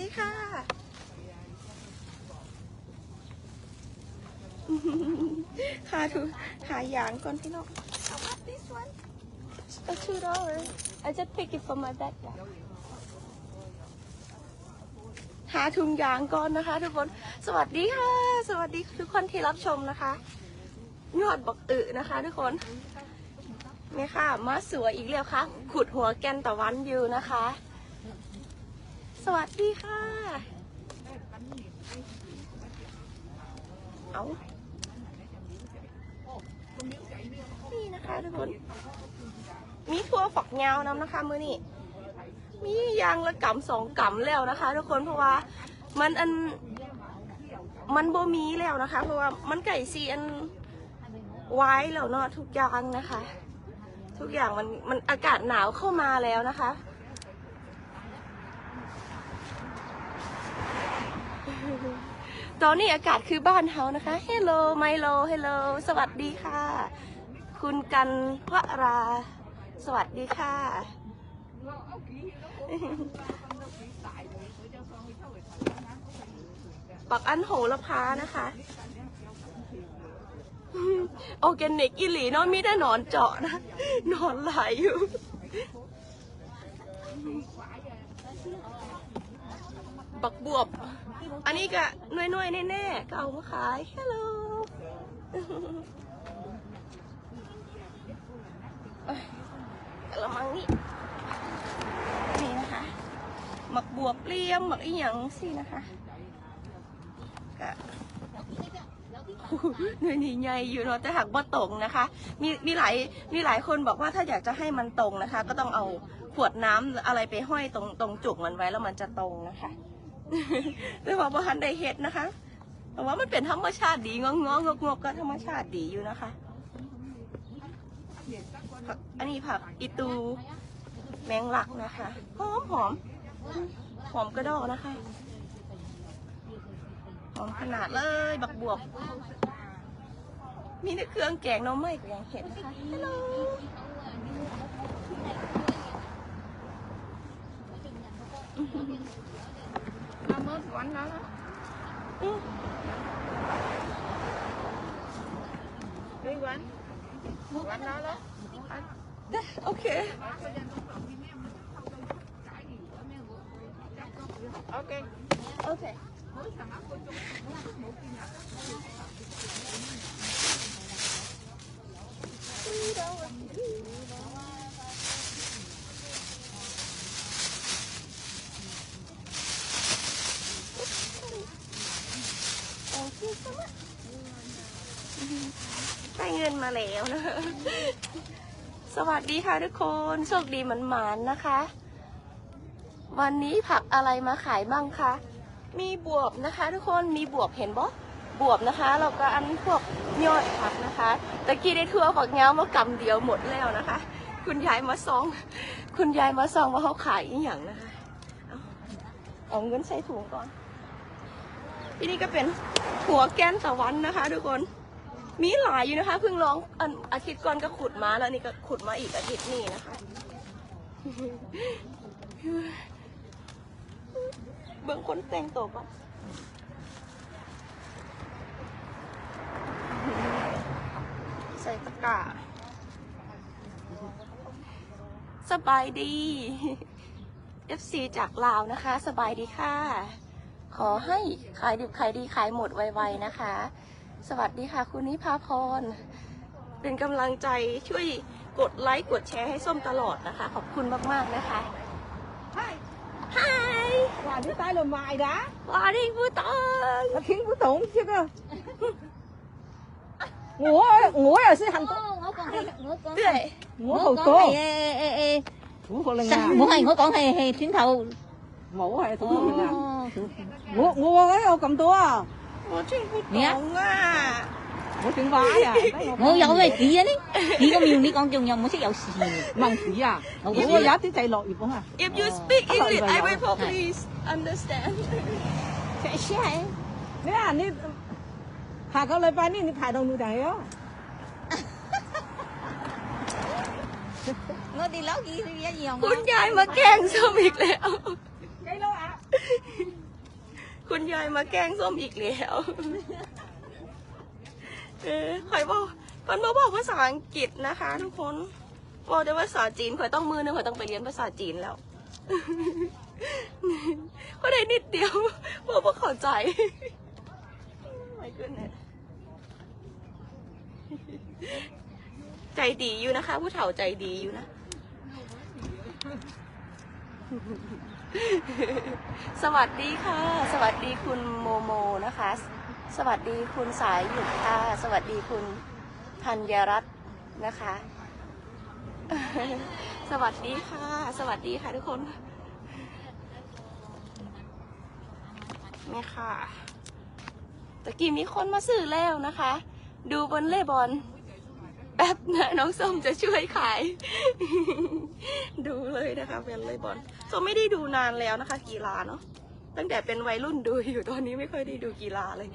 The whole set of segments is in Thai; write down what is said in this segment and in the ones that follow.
ดีค่ะหาถูหายางก่อนพี่น้อง How about this one? A two dollar. I just pick it from my bag. หาถุงยางก่อนนะคะ ทุกคน สวัสดีค่ะ สวัสดีทุกคนที่รับชมนะคะ ยอดบักอึนะคะ ทุกคนเนี่ยค่ะ มาสวยอีกแล้วค่ะ ขุดหัวแกนตะวันอยู่นะคะ สวัสดีค่ะ เอานี่นะคะทุกคน มีทั่วฝักยาวน้ำนะคะมือนี่มียางละกำสองกำแล้วนะคะ ทุกคนเพราะว่ามันอันมันโบมีแล้วนะคะ เพราะว่ามันไก่ซีอันไว้แล้วเนาะทุกอย่างนะคะ ทุกอย่างมันมันอากาศหนาวเข้ามาแล้วนะคะ ตอนนี้อากาศคือบ้านเฮานะคะ เฮลโลไมโล เฮลโล สวัสดีค่ะ คุณกันพระรา สวัสดีค่ะ ปักอันโหระพานะคะออแกนิกอิหลีเนาะมีแต่หนอนเจาะนะหนอนไหลายอยู่ บักบวบ อันนี้ก็น้อยๆแน่ๆก็เอามาขายฮัลโหลกระมังนี่นี่นะคะ หมักบวบเลี่ยมหมักอีหยังสินะคะก็หน่วยนี่ใหญ่อยู่เนาะแต่หากว่าตรงนะคะ มีมีหลายมีหลายคนบอกว่าถ้าอยากจะให้มันตรงนะคะ ก็ต้องเอาขวดน้ำอะไรไปห้อยตรงตรงจุกมันไว้แล้วมันจะตรงนะคะ แต่ว่าบ่ทันได้เฮ็ดนะคะ แต่ว่ามันเป็นธรรมชาติดีงองงงกงก็ธรรมชาติดีอยู่นะคะ อันนี้ผักอีตูแมงลักนะคะหอมหอมหอมกระดอกนะคะหอมขนาดเลยบักบวบมีแต่เครื่องแกงน้องไม่ก็ยังเห็นนะคะฮัลโหล Nó mới quánh đó đó. อืม Đi quánh. Quánh đó đó. ได้โอเค Ok. โอเค ได้เงินมา แล้วนะ สวัสดีค่ะทุกคนโชคดีเหมือนหมานนะคะ วันนี้ผักอะไรมาขายบ้างคะ มีบวบนะคะ ทุกคนมีบวบเห็นบ่บวบนะคะแล้วก็อันพวกยอดผักนะคะตะกี้ได้ทั่วฝักเงามากำเดียวหมดแล้วนะคะ คุณยายมาซอง คุณยายมาซองว่าเขาขายอีหยังนะคะเอาเอาเงินใส่ถุงก่อนที่นี่ก็เป็นหัวแกนตะวันนะคะ ทุกคน มีหลายอยู่นะคะเพิ่งร้องอันอาทิตย์ก่อนก็ขุดมาแล้วนี่ก็ขุดมาอีกอาทิตย์นี้นะคะเบื้องคนแต่งตัวก่อนใส่ตะกร้าสบายดี FC จากลาวนะคะ สบายดีค่ะ ขอให้ขายดิบขายดีขายหมดไวๆนะคะ สวัสดีค่ะ คุณนิพาพร เป็นกำลังใจช่วยกดไลค์กดแชร์ให้ส้มตลอดนะคะ ขอบคุณมาก ๆ นะคะ Hai. Hi Quả đi tay lùm mài đã. สวัสดีผู้ตอง Nó khiến bố tụng chứ cơ. Ngủ ngủ là sẽ hành ngủ con hay ngủ con เรื่อย ngủ ngủ hầu con tô. hay ê ê ê Ngủ hầu lần sao nào. ngủ hay ngủ con hay hay thính thầu Ngủ hay thủ hầu lần nào. Ồ. Ngủ ngủ ấy ô cầm tua. โอ้จริงผู้ตองอะ Ngủ chuyện vai à. ngủ dậu về kỹ á đi kỹ có miêu đi con chừng nhau muốn sẽ dậu xì Mong phí à. Ngủ Ngủ phí. giá tí chạy lọ dịp không à. If you speak Ờ, English vậy I rồi. will probably understand sẽ sẽ Nè à, nè. Hạ cái lời bài nè, nè thải đồng nụ đẩy á. nó đi lót gì đi giá gì không คุณยายมาแกล้งส้มอีกแล้ว Cái lâu à. คุณยายมาแกล้งส้มอีกแล้วเออข่อยบอกมันมาบอกภาษาอังกฤษนะคะ ทุกคนบอกได้ภาษาจีนข่อยต้องมือนึงข่อยต้องไปเรียนภาษาจีนแล้วก็ได้นิดเดียวบอกว่าเข้าใจไม่ขึ้นเนี่ยใจดีอยู่นะคะ ผู้เฒ่าใจดีอยู่นะ สวัสดีค่ะ สวัสดีคุณโมโมนะคะ สวัสดีคุณสายหยุดค่ะ สวัสดีคุณธัญรัตน์นะคะ สวัสดีค่ะ สวัสดีค่ะทุกคนแม่ค่ะตะกี้มีคนมาซื้อแล้วนะคะ ดูบนเล่บอล แป๊บนะน้องส้มจะช่วยขาย ดูเลยนะคะเป็นเล่บอลส้มไม่ได้ดูนานแล้วนะคะ กีฬาเนาะตั้งแต่เป็นวัยรุ่นดูอยู่ตอนนี้ไม่ค่อยได้ดูกีฬาเลย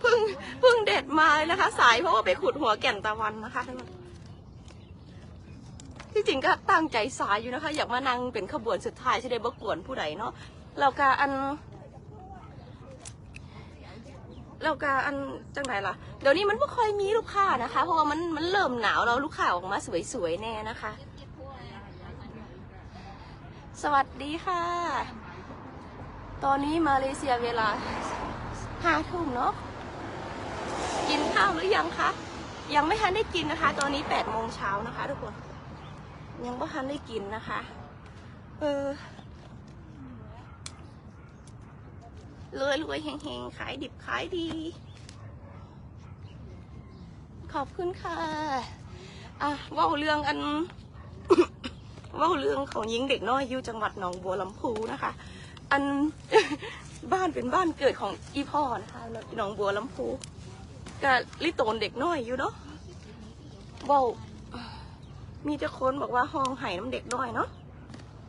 เพิ่งเพิ่งเด็ดมานะคะ สายเพราะว่าไปขุดหัวแก่นตะวันนะคะที่จริงก็ตั้งใจสายอยู่นะคะ อยากมานั่งเป็นขบวนสุดท้ายจะได้บกวนผู้ใดเนาะเรากาอัน เรากาอันจังไหนล่ะ เดี๋ยวนี้มันไม่ค่อยมีลูกค้านะคะ เพราะว่ามันมันเริ่มหนาวแล้วลูกค้าออกมาสวยๆแน่นะคะ สวัสดีค่ะ ตอนนี้มาเลเซียเวลาห้าทุ่มเนาะกินข้าวหรือยังคะยังไม่ทันได้กินนะคะ ตอนนี้แปดโมงเช้านะคะ ทุกคน ยังไม่ทันได้กินนะคะ เออ รวยรวยๆเฮงๆขายดิบขายดี ขอบคุณค่ะอะว่าเรื่องอันว่าเรื่องของหญิงเด็กน้อยอยู่จังหวัดหนองบัวลำพูนะคะ อันบ้านเป็นบ้านเกิดของอีพ่อนะคะหนองบัวลำพูก็ลิโตนเด็กน้อยอยู่เนาะว่ามีเจ้าคนบอกว่าห้องไห้น้ำเด็กน้อยเนาะ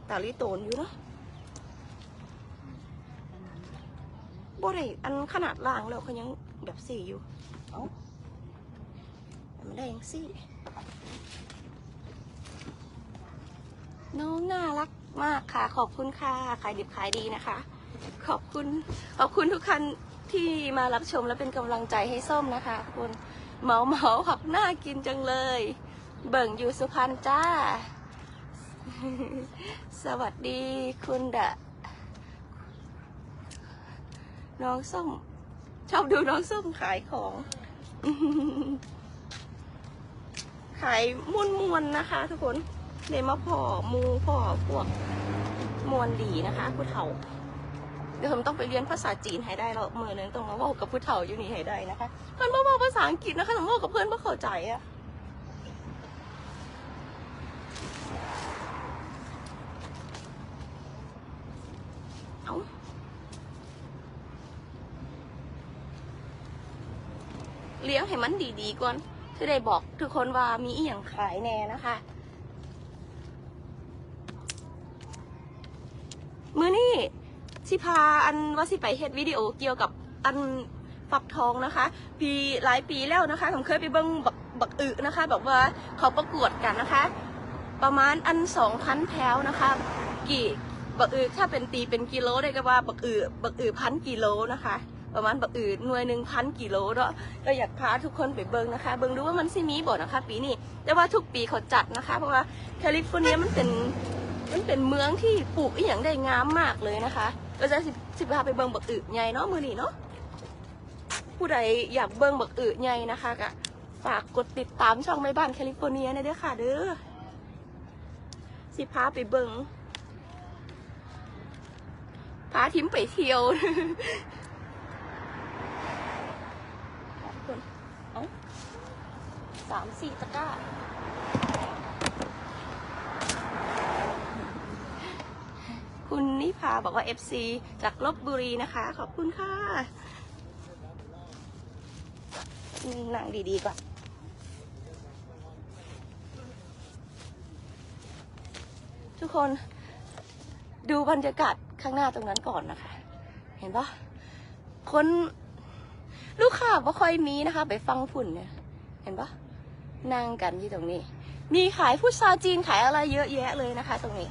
แต่ลิโตนอยู่เนาะ บ่ได้อันขนาดล่างแล้วเขายังแบบสี่อยู่ เอ้าแต่มันได้ยังสี่ น้องน่ารักมากค่ะ ขอบคุณค่ะ ขายดิบขายดีนะคะ ขอบคุณ ขอบคุณทุกท่านที่มารับชมและเป็นกำลังใจให้ส้มนะคะคุณเหมาเหมาผักน่ากินจังเลย เบิ่งอยู่สุพรรณจ้า สวัสดีคุณดะ น้องส้ม ชอบดูน้องส้มขายของ ขายมวนมวนนะคะ ทุกคนเดมาพอมูพอพวกมวนดีนะคะผู้เฒ่า เดี๋ยวผมต้องไปเรียนภาษาจีนให้ได้แล้วมือนึงต้องมาเว่ากับผู้เฒ่าอยู่นี่ให้ได้นะคะเพื่อนมาเว่ภาษาอังกฤษนะคะแต่ว่ากับเพื่อนไม่เข้าใจอะเอาเลี้ยงให้ มันดีๆก่อนจะได้บอกทุกคนว่ามีอีหยังขายแน่นะคะ มือนี่สิพาอันว่าสิไปเฮ็ดวิดีโอเกี่ยวกับอันฟักทองนะคะ ปีหลายปีแล้วนะคะผมเคยไปเบิ้งบักบักอึนะคะ แบบว่าเขาประกวดกันนะคะ ประมาณอันสองพันแถวนะคะ กี่บักอึถ้าเป็นตีเป็นกิโลได้ก็ว่าบักอึบักอึพันกิโลนะคะ ประมาณบักอึหน่วยหนึ่งพันกิโลเนาะก็อยากพาทุกคนไปเบิ้งนะคะ เบิ้งดูว่ามันสิมีบ่นะคะ ปีนี้แต่ว่าทุกปีเขาจัดนะคะ เพราะว่าแคลิฟอร์เนียมันเป็นมันเป็นเมืองที่ปลูกอีหยังได้งามมากเลยนะคะเราจะสิสิพาไปเบิงบักอึใหญ่เนาะมือนี้เนาะผู้ใดอยากเบิงบักอึใหญ่นะคะก็ฝากกดติดตามช่องไม่บ้านแคลิฟอร์เนียนะเด้อค่ะเด้อสิพาไปเบิงพาทิมไปเที่ยว ขอบคุณเอ้า สามสี่ตะกร้า คุณนิพาบอกว่า FC จากลบบุรีนะคะ ขอบคุณค่ะนั่งดีๆก่อนทุกคนดูบรรยากาศข้างหน้าตรงนั้นก่อนนะคะ เห็นปะคนลูกค้าไม่ค่อยมีนะคะ ไปฟังฝุ่นเนี่ย เห็นปะ นั่งกันที่ตรงนี้ มีขายผู้ชาจีนขายอะไรเยอะแยะเลยนะคะ ตรงนี้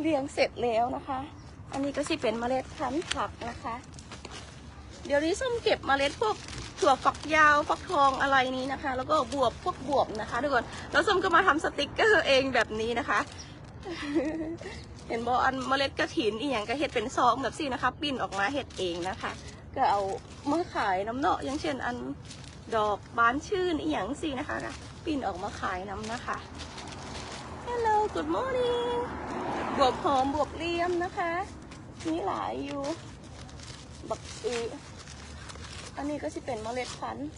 เลี้ยงเสร็จแล้วนะคะ อันนี้ก็สิเป็นเมล็ดพันธุ์ผักนะคะ เดี๋ยวนี้ส้มเก็บเมล็ดพวกถั่วฝักยาวฟักทองอะไรนี้นะคะ แล้วก็บวบพวกบวบนะคะทุกคนแล้วส้มก็มาทำสติกเกอร์เองแบบนี้นะคะ เห็นบออันเมล็ดกระถินอีกอย่างก็เห็ดเป็นซองแบบซี่นะคะปิ้นออกมาเห็ดเองนะคะ ก็เอามาขายน้ำเนาะอย่างเช่นอันดอกบานชื่นอีกอย่างซี่นะคะ ปิ้นออกมาขายน้ำนะคะ Hello good morning บวบหอมบวบเลียมนะคะ มีหลายอยู่ บักอืออันนี้ก็จะเป็นเมล็ดพันธุ์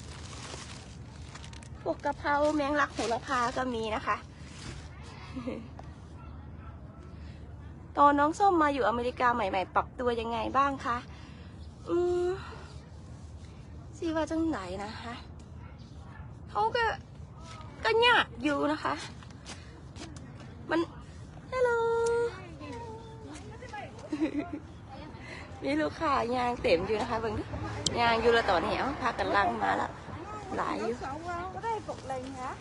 พวกกะเพราแมงลักโหระพาก็มีนะคะ ตอนน้องส้มมาอยู่อเมริกาใหม่ๆ ปรับตัวยังไงบ้างคะอืมสิว่าจังไหนนะคะเขาก็ ก็ยากอยู่นะคะ มันฮัลโหล มีลูกค้ายางเต็มอยู่นะคะเบิ่งดิยางอยู่และตอนนี้เอ้าพากันลังมาละหลายอยู่ cái đây phục lệnh hả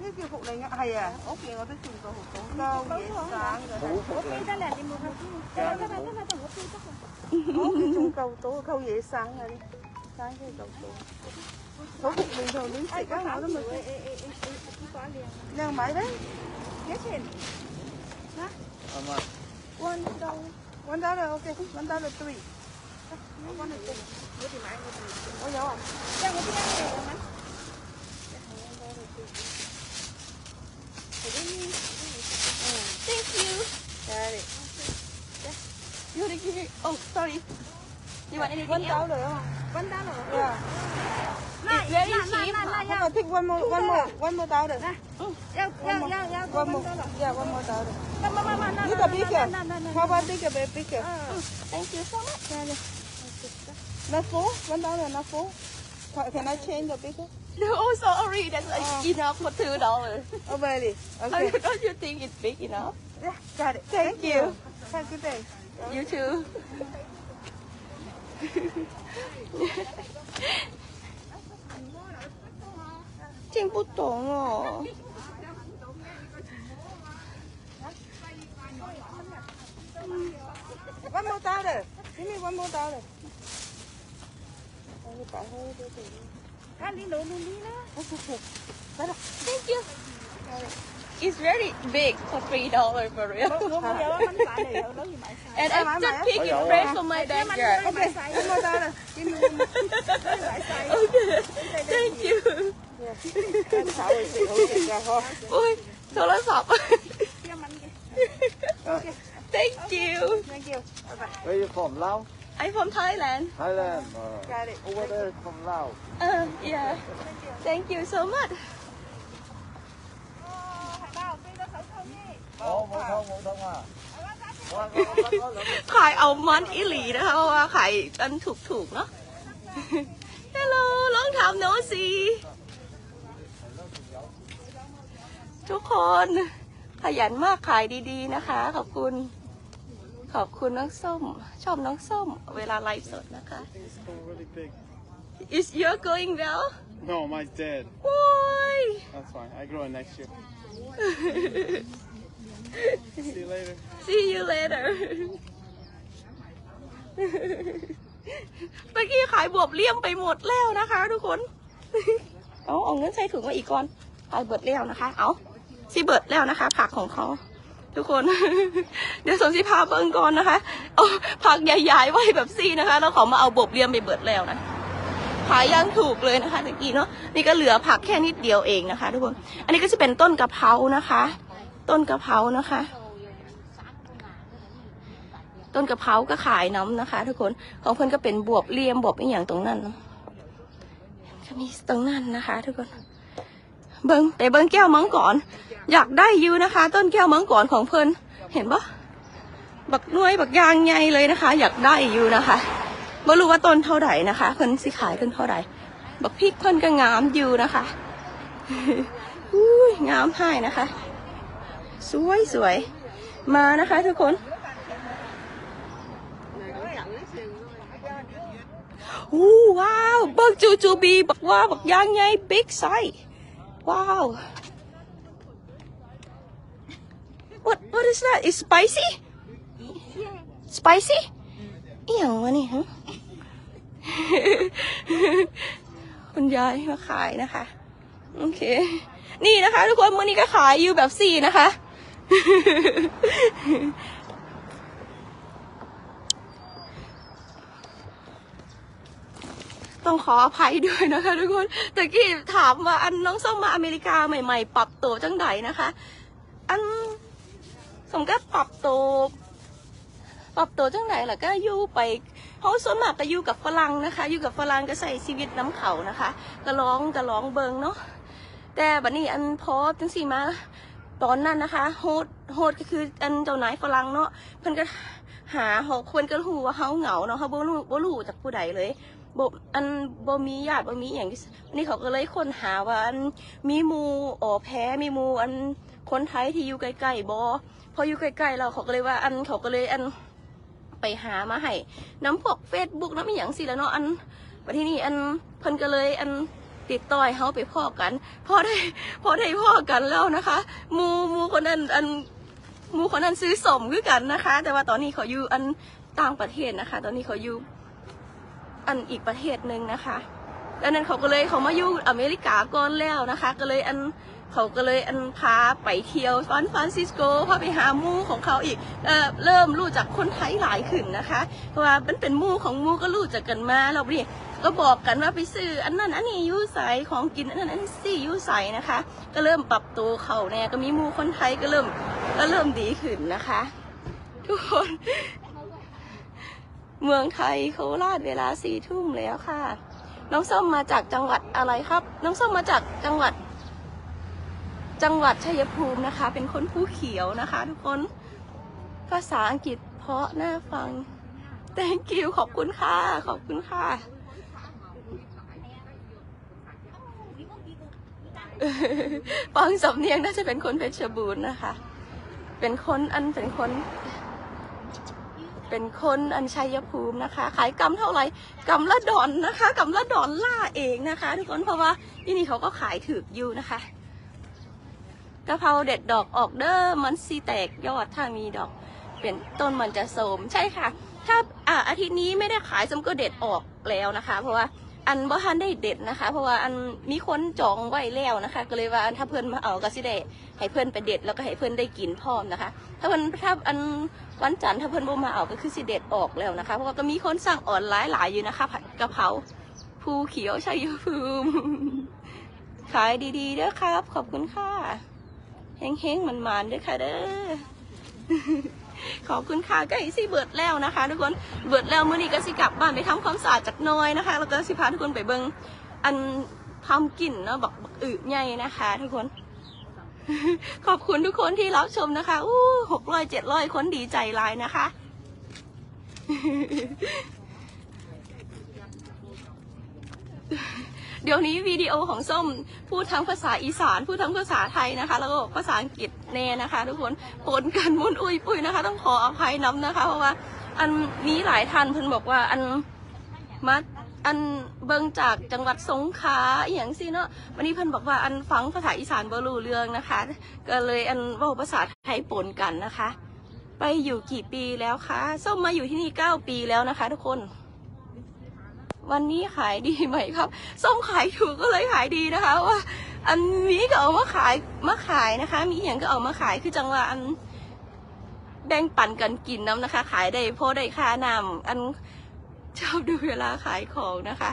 cái kia phục lệnh hay à ốc kia nó tới chừng cầu hộp cầu câu dễ sáng rồi ốc kia ta là đi mua hộp cái này cái này ốc kia chắc ốc kia chừng cầu tố câu dễ sáng rồi đi sáng cái cầu tố có phục bình thường đến xịt các nó mà đang máy đấy cái chuyện How much? one dollar one dollar okay one dollar three one dollar three Ôi dấu à? Đang có cái này rồi mà. Thank you Got it. you wanna give me oh sorry you want anything One else dollar không? One dollar. Yeah. It's very cheap How about take one more, one more, one more dollar. Yeah, yeah. One more. Yeah, one more dollar. Bigger, bigger. How about bigger, babe, bigger? thank you so much. Not full? One dollar, not full? Can I change the bigger? no sorry that's Oh. enough for two dollars Oh, really? Okay. don't you think it's big enough Yeah, got it. Thank you. Have a good day. you too 听不懂哦。One more dollar. Give me one more dollar. Ôi, tại hơi đưa tiền. Ăn đi nữa, luôn đi nữa. Thank you. It's very big for three dollars for real. And I just pick it right from my backyard. Okay, one more dollar. Give me one more. Okay. Thank you. Em xạo rồi, chị hữu chị ra thôi. อุ้ยโทรศัพท์ Thank you. Thank you. Bye bye. Where you from? Laos? I'm from Thailand. Thailand? Uh, Got it. over there from Laos. Uh, yeah. Thank you so much. Ồ, một thông, một thông à? Con, con, con, con, con. ขายเอามันอิหลีนะคะเพราะว่าขายอันถูกๆเนาะ Hello long time no see ทุกคนขยันมากขายดีๆนะคะ ขอบคุณ ขอบคุณน้องส้ม ชอบน้องส้ม เวลาไลฟ์สดนะคะ It's still really big. Is you going well No, mine's dead. Why That's fine. I grow it next year. See you later. See you later ตะกี้ขายบวบเลี่ยมไปหมดแล้วนะคะ ทุกคน เอาเอาเงินใส่ถุงมาอีกก่อนขายเบิดแล้วนะคะ เอา สิเบิดแล้วนะคะ ผักของเขา ทุกคน เดี๋ยวสนสิพาเบิ้งก่อนนะคะเอาผักใหญ่ๆไว้แบบซี่นะคะ แล้วเขามาเอาบบเลี่ยมไปเบิดแล้วนะขายยังถูกเลยนะคะตะกี้เนาะนี่ก็เหลือผักแค่นิดเดียวเองนะคะ ทุกคนอันนี้ก็จะเป็นต้นกะเพรานะคะ ต้นกะเพรานะคะ ต้นกะเพราก็ขายน้ำนะคะ ทุกคนของเพื่อนก็เป็นบวบเลียมบวบอีกอย่างตรงนั้นเนาะก็มีตรงนั้นนะคะ ทุกคน เบิงไปเบิงแก้วมังกรอยากได้ยูนะคะ ต้นแก้วมังกรของเพื่อนเห็นปะบักน่วยบักยางใหญ่เลยนะคะ อยากได้ยูนะคะไม่รู้ว่าต้นเท่าไหร่นะคะ เพิ่นสิขายเพิ่นเท่าไหร่บักพริกเพิ่นก็งามยูนะคะอุ้ยงามให้นะคะ สวยสวยมานะคะทุกคนอู้ว้าวเบิกจูจูบีบักว่าบักยางใหญ่บิ๊กไซส์ ว้าว what what is that is spicy spicy อีหยังวะนี่ฮะคุณยายมาขายนะคะ โอเค นี่นะคะ ทุกคนมือนี้ก็ขายอยู่แบบสี่นะคะ ต้องขออภัยด้วยนะคะทุกคนแต่กี้ถามว่าอันน้องส้มมาอเมริกาใหม่ ๆ ปรับตัวจังไดนะคะ อันสมก็ปรับตัวปรับตัวจังไหนล่ะก็อยู่ไปเขาส่วนมากก็อยู่กับฝรั่งนะคะ อยู่กับฝรั่งก็ใส่ชีวิตน้ำเขานะคะ ก็ร้องก็ร้องเบิงเนาะแต่บัดนี้อันพอจังสี่มาตอนนั้นนะคะ โฮดโฮดก็คืออันเจ้านายฝรั่งเนาะเพิ่นก็หาเขาควรก็รู้ว่าเฮาเหงาเนาะเขาบ่รู้บ่รู้จากผู้ใดเลย บ่อันบ่มีญาติบ่มีอย่างที่นี่เขาก็เลยค้นหาว่าอันมีหมูอ๋อแพ้มีหมูอันคนไทยที่อยู่ใกล้ๆบ่พออยู่ใกล้ๆเราเขาก็เลยว่าอันเขาก็เลยอันไปหามาให้น้ำพวก Facebook น้ำอหย่างสิแล้วเนาะอันวันที่นี่อันเพิ่นก็เลยอันติดต่อให้เฮาไปพ่อกันพอได้พอได้พ่อกันแล้วนะคะหมูหมูคนนั้นอันหมูคนนั้นซื้อสมคือกันนะคะ แต่ว่าตอนนี้เขาอยู่อันต่างประเทศนะคะ ตอนนี้เขาอยู่ อันอีกประเทศหนึ่งนะคะดังนั้นเขาก็เลยเขามาอยู่อเมริกาก่อนแล้วนะคะ ก็เลยอันเขาก็เลยอันพาไปเที่ยวซานฟรานซิสโกพาไปหามู่ของเขาอีกเออเริ่มรู้จักคนไทยหลายขึ้นนะคะ เพราะว่ามันเป็นมู่ของมู่ก็รู้จักกันมาเราเนี่ยก็บอกกันว่าไปซื้ออันนั้นอันนี้ยูใสของกินอันนั้นอันนี้สี่ยูใสนะคะ ก็เริ่มปรับตัวเขาเนี่ยก็มีมู่คนไทยก็เริ่มก็เริ่มดีขึ้นนะคะ ทุกคน เมืองไทยโคราชเวลาสี่ทุ่มแล้วค่ะ น้องส้มมาจากจังหวัดอะไรครับ น้องส้มมาจากจังหวัด จังหวัดชัยภูมินะคะ เป็นคนผู้เขียวนะคะ ทุกคนภาษาอังกฤษเพราะน่าฟัง thank you ขอบคุณค่ะ ขอบคุณค่ะ ฟังสำเนียงน่าจะเป็นคนเพชรบูรณ์นะคะ เป็นคนอันเป็นคน เป็นคนอัญชัยภูมินะคะ ขายกำเท่าไหร่กำละดอนนะคะกำละดอนล่าเองนะคะ ทุกคนเพราะว่าที่นี่เขาก็ขายถืออยู่นะคะกะเพราเด็ดดอกออกเด้อมันสีแตกยอดถ้ามีดอกเป็นต้นมันจะโสมใช่ค่ะ ถ้าอ่าอาทิตย์นี้ไม่ได้ขายซมก็เด็ดออกแล้วนะคะ เพราะว่า อันบ่ทันได้เด็ดนะคะ เพราะว่าอันมีคนจองไว้แล้วนะคะ ก็เลยว่าอันถ้าเพื่อนมาเอาก็สิได้ให้เพื่อนไปเด็ดแล้วก็ให้เพื่อนได้กินพร้อมนะคะ ถ้าเพื่อนถ้าอันวันจันทร์ถ้าเพื่อนบ่มาเอาก็คือสิเด็ดออกแล้วนะคะ เพราะว่าก็มีคนสั่งออนไลน์หลายอยู่นะคะผัดกะเพราภูเขียวชัยภูมิขายดีๆด้อครับ ขอบคุณค่ะเฮงๆมันๆด้อค่ะเด้อ ขอบคุณค่ะก็อีสิเบิดแล้วนะคะ ทุกคนเบิดแล้วมื้อนี้ก็สิกลับบ้านไปทำความสะอาดจากน้อยนะคะ แล้วก็สิพาทุกคนไปเบิงอันทำกลิ่นเนาะบักบักอึใหญ่นะคะ ทุกคน ขอบคุณทุกคนที่รับชมนะคะอู้หกร้อยเจ็ดร้อยคนดีใจลายนะคะ เดี๋ยวนี้วิดีโอของส้มพูดทั้งภาษาอีสาน พูดทั้งภาษาไทยนะคะ แล้วก็ภาษาอังกฤษแน่นะคะ ทุกคนปนกันมุนอุ้ยปุ้ยนะคะ ต้องขออภัยน้ำนะคะ เพราะว่าอันมีหลายท่านเพิ่นบอกว่าอันมาอันเบิงจากจังหวัดสงขลาอย่างสิเนาะวันนี้เพิ่นบอกว่าอันฟังภาษาอีสานบ่รู้เรื่องนะคะ ก็เลยอันว่าภาษาไทยปนกันนะคะ ไปอยู่กี่ปีแล้วคะส้มมาอยู่ที่นี่เก้าปีแล้วนะคะ ทุกคน วันนี้ขายดีไหมครับ ส้มขายถูกก็เลยขายดีนะคะว่า อันนี้ก็เอามาขายมาขายนะคะ มีอย่างก็เอามาขายคือจังหว่าอันแบ่งปันกันกินน้ำนะคะ ขายได้เพราะได้ค่านำอันชอบดูเวลาขายของนะคะ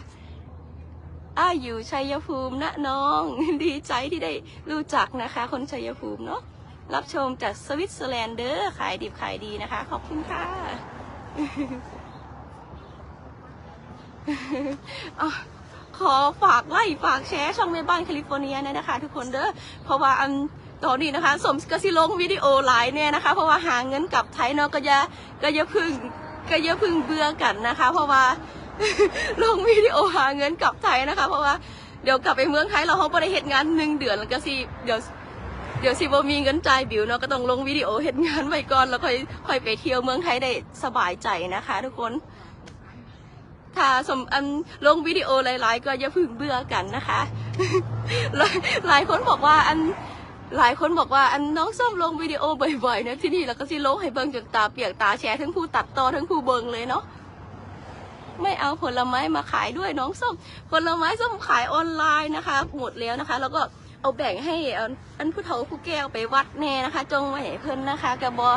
อ้าอยู่ชัยภูมินะน้อง ดีใจที่ได้รู้จักนะคะ คนชัยภูมิเนาะรับชมจากสวิตเซอร์แลนด์เด้อขายดิบขายดีนะคะ ขอบคุณค่ะ อะขอฝากไล่ฝากแชร์ช่องแม่บ้านแคลิฟอร์เนียเนี่ยนะคะ ทุกคนเด้อเพราะว่าอันตอนนี้นะคะ สมกสิลงวิดีโอไลน์เนี่ยนะคะ เพราะว่าหาเงินกลับไทยเนาะก็อย่าก็อย่าพึ่งก็อย่าพึ่งเบื่อกันนะคะ เพราะว่าลงวิดีโอหาเงินกลับไทยนะคะ เพราะว่าเดี๋ยวกลับไปเมืองไทยเราเขาไม่ได้เหตุงานหนึ่งเดือนแล้วก็สิเดี๋ยวเดี๋ยวสิบ่มีเงินจ่ายบิวเนาะก็ต้องลงวิดีโอเหตุงานไว้ก่อนแล้วค่อยค่อยไปเที่ยวเมืองไทยได้สบายใจนะคะ ทุกคน ถ้าสมอันลงวิดีโอหลายๆ ก็อย่าพึ่งเบื่อกันนะคะ หลายคนบอกว่าอันหลายคนบอกว่าอันน้องส้มลงวิดีโอบ่อยๆนะที่นี่แล้วก็สิลงให้เบิ่งจนตาเปียกตาแฉะทั้งผู้ตัดต่อทั้งผู้เบิ่งเลยเนาะไม่เอาผลไม้มาขายด้วยน้องส้มผลไม้ส้มขายออนไลน์นะคะ หมดแล้วนะคะ แล้วก็เอาแบ่งให้อันผู้เฒ่าผู้แก้วไปวัดแน่นะคะ จงไว้เพิ่นนะคะกระบอ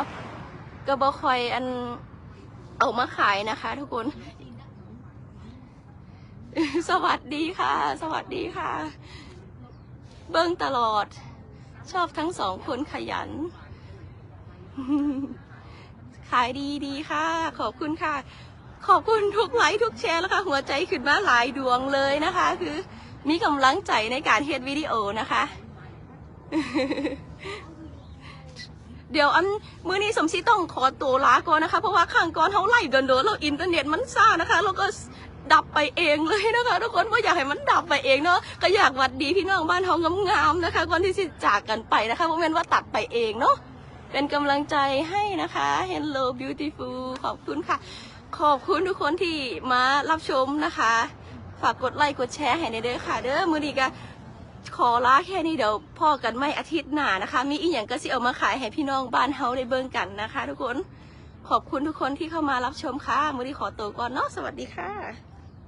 กระบอคอยอันเอามาขายนะคะ ทุกคน สวัสดีค่ะ สวัสดีค่ะ เบิ้งตลอด ชอบทั้งสองคนขยัน ขายดีดีค่ะ ขอบคุณค่ะ ขอบคุณทุกไลค์ทุกแชร์แล้วค่ะ หัวใจขึ้นมาหลายดวงเลยนะคะ คือ มีกำลังใจในการเฮ็ดวิดีโอนะคะ เดี๋ยวอันมื้อนี้สมศรีต้องขอตัวลาก่อนนะคะ เพราะว่าข้างก่อนเขาไล่เดินๆแล้วอินเทอร์เน็ตมันซ่านะคะ แล้วก็ ดับไปเองเลยนะคะทุกคนว่าอยากให้มันดับไปเองเนาะก็อยากหวัดดีพี่น้องบ้านเขางามๆนะคะก่อนที่จะจากกันไปนะคะเพราะเป็นว่าตัดไปเองเนาะเป็นกำลังใจให้นะคะ Hello beautiful ขอบคุณค่ะ ขอบคุณทุกคนที่มารับชมนะคะ ฝากกดไลค์กดแชร์ให้ในอยเด้อค่ะ เด้อมือดีก็ขอลาแค่นี้เดี๋ยวพ่อกันไม่อาทิตย์หน้านะคะ มีอีกอย่างก็สิเอามาขายให้พี่น้องบ้านเฮาได้เบิ่งกันนะคะ ทุกคนขอบคุณทุกคนที่เข้ามารับชมค่ะมือดีขอตัวก่อนเนาะสวัสดีค่ะ